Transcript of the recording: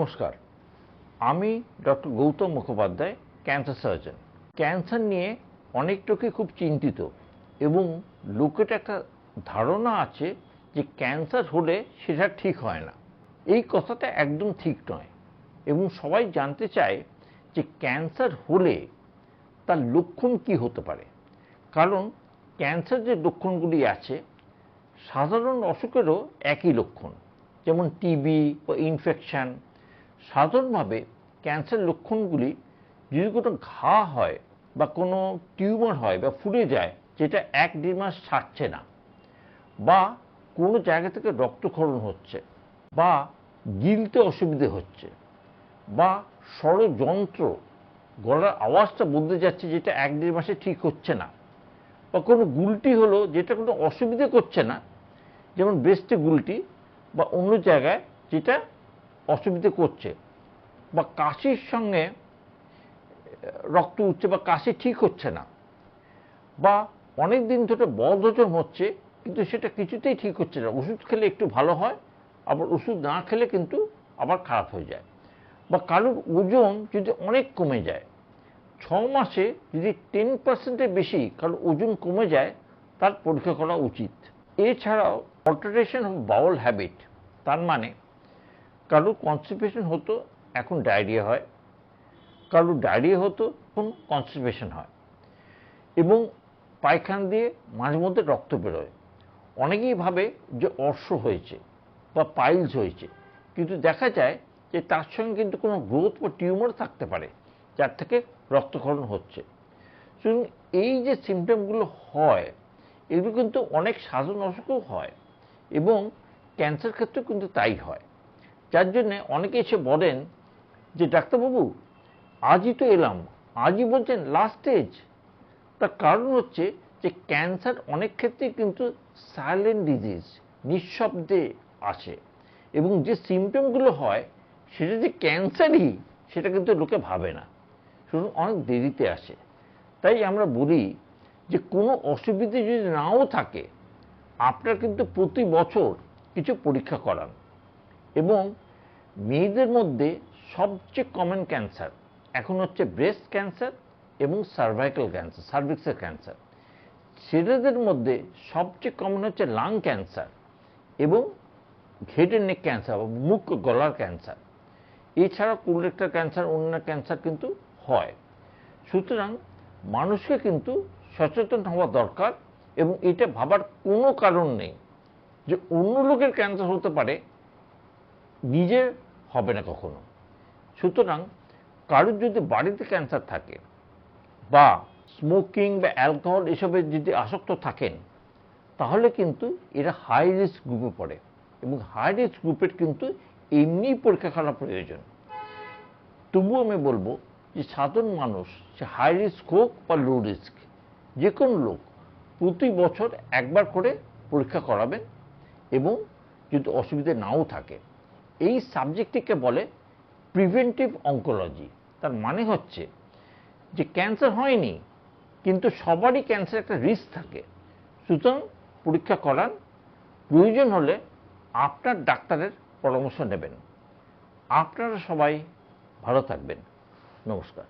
নমস্কার। আমি doctor Gautam Mukhopadhyay cancer surgeon cancer নিয়ে অনেক লোকে খুব চিন্তিত এবং লোকের একটা ধারণা আছে যে ক্যান্সার হলে সেটা ঠিক হয় না। এই কথাটা একদম ঠিক নয় এবং সবাই জানতে চায় যে ক্যান্সার হলে তার লক্ষণ কি হতে পারে। কারণ ক্যান্সার যে লক্ষণগুলি আছে, সাধারণ অসুখেরও একই লক্ষণ, যেমন টিবি বা ইনফেকশান সাধারণভাবে ক্যান্সার লক্ষণগুলি যদি কোনো ঘা হয় বা কোনো টিউমার হয় বা ফুলে যায়, যেটা এক দেড় মাস ছাড়ছে না, বা কোনো জায়গা থেকে রক্তক্ষরণ হচ্ছে, বা গিলতে অসুবিধে হচ্ছে, বা ষড়যন্ত্র গলার আওয়াজটা বদলে যাচ্ছে যেটা এক দেড় মাসে ঠিক হচ্ছে না, বা কোনো গুলটি হলো যেটা কোনো অসুবিধে করছে না, যেমন ব্রেস্টে গুলটি বা অন্য জায়গায় যেটা অসুবিধে করছে বা কাশির সঙ্গে, রক্ত উঠছে বা কাশি ঠিক হচ্ছে না বা অনেক দিন ধরে বদহজম হচ্ছে, কিন্তু সেটা কিছুতেই ঠিক হচ্ছে না। ওষুধ খেলে একটু ভালো হয়, আবার ওষুধ না খেলে কিন্তু আবার খারাপ হয়ে যায়। বা কারোর ওজন যদি অনেক কমে যায়, ছ মাসে যদি টেন পার্সেন্টের বেশি কারোর ওজন কমে যায়, তার পরীক্ষা করা উচিত। এছাড়াও অল্টারেশন অফ বাউল হ্যাবিট তার মানে কারোর কনস্টিপেশন হতো, এখন ডায়রিয়া হয়। কারোর ডায়রিয়া হতো, এখন কনস্টিপেশন হয়। এবং পায়খানা দিয়ে মাঝে মধ্যে রক্ত বেরোয়। অনেকেই ভাবে যে অর্শ হয়েছে বা পাইলস হয়েছে। কিন্তু দেখা যায় যে তার সঙ্গে কিন্তু কোনো গ্রোথ বা টিউমার থাকতে পারে, যার থেকে রক্তক্ষরণ হচ্ছে। সুতরাং এই যে সিমটমগুলো হয়, এগুলো কিন্তু অনেক সাধারণ অসুখও হয় এবং ক্যান্সার ক্ষেত্রেও কিন্তু তাই হয়। যার জন্যে অনেকে এসে বলেন যে, ডাক্তারবাবু, আজই তো এলাম। আজই বলছেন লাস্ট স্টেজ তার কারণ হচ্ছে যে ক্যান্সার অনেক ক্ষেত্রেই কিন্তু সাইলেন্ট ডিজিজ নিঃশব্দে আসে। এবং যে সিমটমগুলো হয়, সেটা যে ক্যান্সারই সেটা কিন্তু লোকে ভাবে না। শুধু অনেক দেরিতে আসে। তাই আমরা বলি যে, কোনো অসুবিধে যদি নাও থাকে, আপনার কিন্তু প্রতি বছর কিছু পরীক্ষা করান। এবং মেয়েদের মধ্যে সবচেয়ে কমন ক্যান্সার এখন হচ্ছে ব্রেস্ট ক্যান্সার এবং সার্ভাইকাল ক্যান্সার সার্ভিক্সের ক্যান্সার ছেলেদের মধ্যে সবচেয়ে কমন হচ্ছে লাং ক্যান্সার এবং ঘেটের নেক ক্যান্সার বা মুখ গলার ক্যান্সার এছাড়া কোলেক্টার ক্যান্সার অন্য ক্যান্সার কিন্তু হয়। সুতরাং মানুষকে কিন্তু সচেতন হওয়া দরকার এবং এটা ভাবার কোনো কারণ নেই যে অন্য লোকের ক্যান্সার হতে পারে নিজের হবে না কখনো। সুতরাং কারোর যদি বাড়িতে ক্যান্সার থাকে বা স্মোকিং বা অ্যালকোহল এসবে যদি আসক্ত থাকেন, তাহলে কিন্তু এরা হাই রিস্ক গ্রুপে পড়ে এবং হাই রিস্ক গ্রুপের কিন্তু এমনি পরীক্ষা করা প্রয়োজন। তবুও আমি বলব যে সাধারণ মানুষ, সে হাই রিস্ক হোক বা লো রিস্ক যে কোনো লোক প্রতি বছর একবার করে পরীক্ষা করাবেন এবং যদি অসুবিধে নাও থাকে এই সাবজেক্টটিকে বলে প্রিভেন্টিভ অঙ্কোলজি তার মানে হচ্ছে যে ক্যান্সার হয়নি, কিন্তু সবারই ক্যান্সার একটা রিস্ক থাকে। সুতরাং পরীক্ষা করান প্রয়োজন হলে আপনার ডাক্তারের পরামর্শ নেবেন। আপনারা সবাই ভালো থাকবেন। নমস্কার।